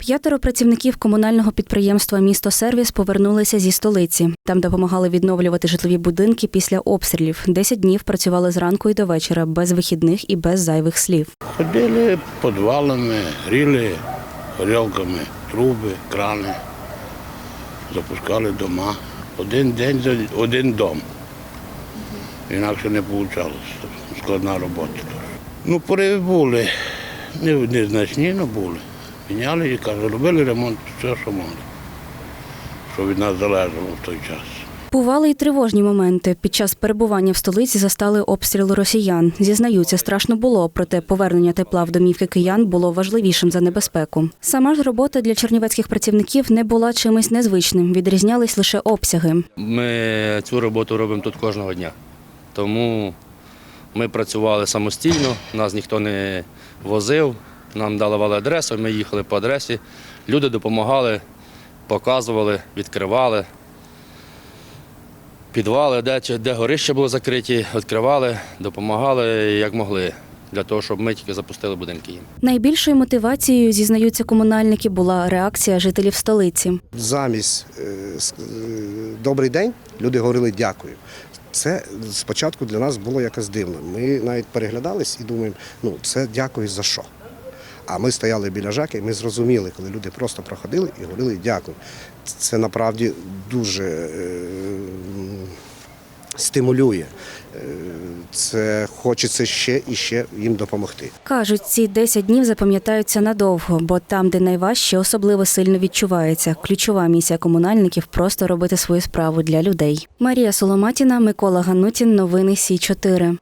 П'ятеро працівників комунального підприємства Місто Сервіс повернулися зі столиці. Там допомагали відновлювати житлові будинки після обстрілів. Десять днів працювали зранку і до вечора, без вихідних і без зайвих слів. Ходили підвалами, гріли горілками, труби, крани, запускали дома. Один день за один дом. Інакше не вийшло. Складна робота. Ну, пориви були. Не, незначні, але були. Міняли і кажу, робили ремонт, все, що могли. Що від нас залежало в той час. Бували й тривожні моменти. Під час перебування в столиці застали обстріли росіян. Зізнаються, страшно було, проте повернення тепла в домівки киян було важливішим за небезпеку. Сама ж робота для чернівецьких працівників не була чимось незвичним. Відрізнялись лише обсяги. Ми цю роботу робимо тут кожного дня. Тому ми працювали самостійно, нас ніхто не возив, нам давали адресу, ми їхали по адресі. Люди допомагали, показували, відкривали. Підвали, де, де горища були закриті, відкривали, допомагали як могли, для того, щоб ми тільки запустили будинки їм. Найбільшою мотивацією, зізнаються комунальники, була реакція жителів столиці. замість е, е, добрий день люди говорили дякую. Це спочатку для нас було якось дивно. Ми навіть переглядались і думаємо, ну це дякую за що. А ми стояли біля жаки, ми зрозуміли, коли люди просто проходили і говорили дякую. Це направді дуже е, стимулює. Е, Це хочеться ще і ще їм допомогти. Кажуть, ці 10 днів запам'ятаються надовго, бо там, де найважче, особливо сильно відчувається. Ключова місія комунальників просто робити свою справу для людей. Марія Соломатіна, Микола Ганутін. Новини Сі 4